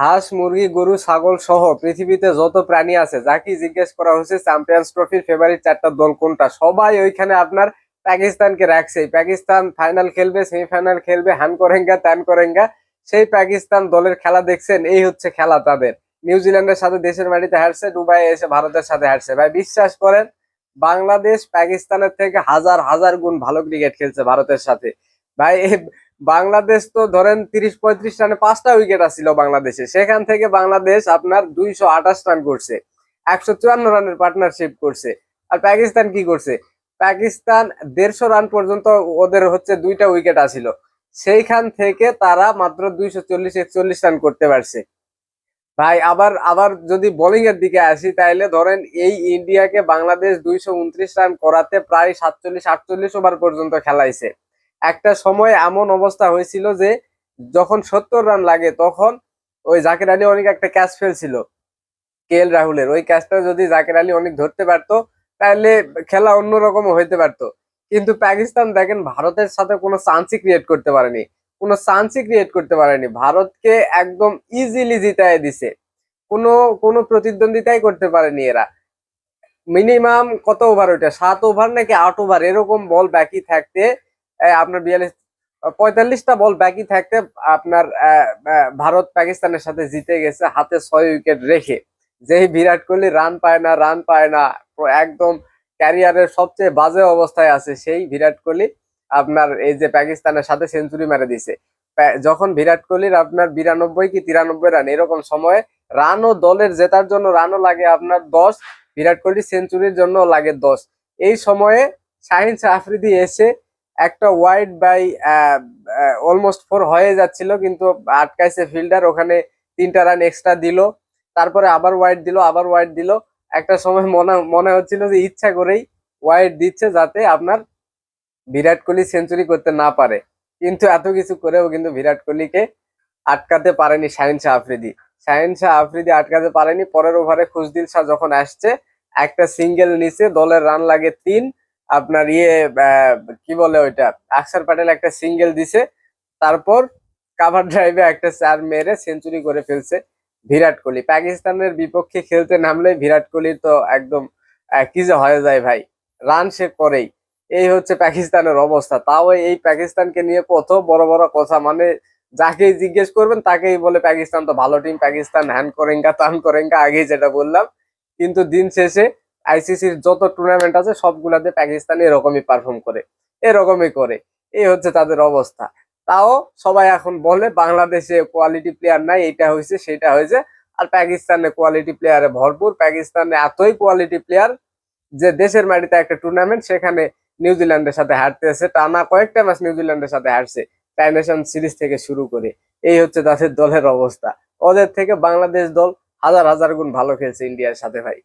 হাঁস, মুরগি, গরু, ছাগল সহ পৃথিবীতে যত প্রাণী আছে যাকে জিজ্ঞেস করা হচ্ছে চ্যাম্পিয়ন্স ট্রফির ফেভারিট চারটা দল কোনটা? সবাই ওইখানে আপনার পাকিস্তানকে রাখছে। পাকিস্তান ফাইনাল খেলবে সেমিফাইনাল খেলবে, হান করেঙ্গা, ত্যান করেঙ্গা, সেই পাকিস্তান দলের খেলা দেখছেন, এই হচ্ছে খেলা তাদের। নিউজিল্যান্ডের সাথে দেশের মাটিতে হারছে দুবাই এসে ভারতের সাথে হারছে। ভাই, বিশ্বাস করেন, বাংলাদেশ পাকিস্তানের থেকে হাজার হাজার গুণ ভালো ক্রিকেট খেলছে ভারতের সাথে। ভাই বাংলাদেশ তো ধরেন তিরিশ পঁয়ত্রিশ রানে পাঁচটা উইকেট আসছিল বাংলাদেশে। সেখান থেকে বাংলাদেশ আপনার দুইশো আঠাশ রান করছে। একশো চুয়ান্ন রানের পার্টনারশিপ করছে। আর পাকিস্তান কি করছে? পাকিস্তান দেড়শো রান পর্যন্ত ওদের হচ্ছে দুইটা উইকেট আসিল সেইখান থেকে তারা মাত্র দুইশো চল্লিশ, একচল্লিশ রান করতে পারছে। ভাই, আবার আবার যদি বোলিং এর দিকে আসি তাহলে ধরেন এই ইন্ডিয়াকে বাংলাদেশ দুইশো উনত্রিশ রান করাতে প্রায় সাতচল্লিশ, আটচল্লিশ ওভার পর্যন্ত খেলাইছে। একটা সময় এমন অবস্থা হয়েছিল যে যখন সত্তর রান লাগে, তখন ওই জাকির আলী অনেক একটা ক্যাচ ফেলছিল কে এল রাহুলের। ওই ক্যাচটা যদি জাকির আলী অনেক ধরতে পারতো, তাহলে খেলা অন্যরকম হইতে পারতো। কিন্তু পাকিস্তান দেখেন, ভারতের সাথে কোনো চান্সই ক্রিয়েট করতে পারেনি। কোনো চান্সই ক্রিয়েট করতে পারেনি। ভারতকে একদম ইজিলি জিতায় দিছে। কোনো কোনো প্রতিদ্বন্দ্বিতাই করতে পারেনি এরা। মিনিমাম কত ওভার ওইটা? সাত ওভার নাকি আট ওভার এরকম বল বাকি থাকতে আপনার বিয়াল্লিশ, পঁয়তাল্লিশটা বল বাকি থাকতে আপনার ভারত পাকিস্তানের সাথে জিতে গেছে, হাতে ছয় উইকেট রেখে। যেই বিরাট কোহলি রান পায় না রান পায় না একদম ক্যারিয়ারের সবচেয়ে বাজে অবস্থায় আছে, সেই বিরাট কোহলি আপনার এই যে পাকিস্তানের সাথে সেঞ্চুরি মেরে দিছে যখন বিরাট কোহলির আপনার বিরানব্বই কি তিরানব্বই রান এরকম সময়ে রানও দলের জেতার জন্য রানও লাগে আপনার দশ, বিরাট কোহলি সেঞ্চুরির জন্য লাগে দশ। এই সময়ে শাহিন শাহ আফ্রিদি এসে একটা ওয়াইড বাই অলমোস্ট ফোর হয়ে যাচ্ছিল, কিন্তু আটকাইছে ফিল্ডার ওখানে তিনটা রান এক্সট্রা দিল, তারপরে আবার ওয়াইড দিল, আবার ওয়াইড দিল। একটা সময় মনে মনে হচ্ছিল যে ইচ্ছা করেই ওয়াইড দিচ্ছে যাতে আপনার বিরাট কোহলি সেঞ্চুরি করতে না পারে। কিন্তু এত কিছু করেও কিন্তু বিরাট কোহলিকে আটকাতে পারেনি শাহিন শাহ আফ্রিদি। শাহিন শাহ আফ্রিদি আটকাতে পারেনি, পরের ওভারে খুশদিল শাহ যখন আসছে, একটা সিঙ্গেল নিচে দলের রান লাগে তিন আপনার ইয়ে কি বলে ওইটা? আকসার প্যাটেল একটা সিঙ্গেল দিছে, তারপর কাভার ড্রাইভে একটা চার মেরে সেঞ্চুরি করে ফেলছে বিরাট কোহলি। পাকিস্তানের বিপক্ষে খেলতে নামলে বিরাট কোহলি তো একদম কি যে হয়ে যায় ভাই। রান সে করেই। এই হচ্ছে পাকিস্তানের অবস্থা। তাও এই পাকিস্তানকে নিয়ে কত বড় বড় কথা। মানে যাকেই জিজ্ঞেস করবেন, তাকেই বলে পাকিস্তান তো ভালো টিম পাকিস্তান হ্যান করেঙ্গা তান করেঙ্গা, আগেই যেটা বললাম। কিন্তু দিন শেষে আইসিসির যত টুর্নামেন্ট আছে, সবগুলাতে পাকিস্তান এরকমই পারফর্ম করে, এরকমই করে। এই হচ্ছে তাদের অবস্থা। তাও সবাই এখন বলে, বাংলাদেশে কোয়ালিটি প্লেয়ার নাই এটা হয়েছে, সেটা হয়েছে, আর পাকিস্তানে কোয়ালিটি প্লেয়ারে ভরপুর। পাকিস্তানে এতই কোয়ালিটি প্লেয়ার যে দেশের মাটিতে একটা টুর্নামেন্ট সেখানে নিউজিল্যান্ডের সাথে হারতেছে, টানা কয়েকটা ম্যাচ নিউজিল্যান্ডের সাথে হারছে টাই নেশন সিরিজ থেকে শুরু করে। এই হচ্ছে তাদের দলের অবস্থা। ওদের থেকে বাংলাদেশ দল হাজার হাজার গুণ ভালো খেলছে ইন্ডিয়ার সাথে, ভাই।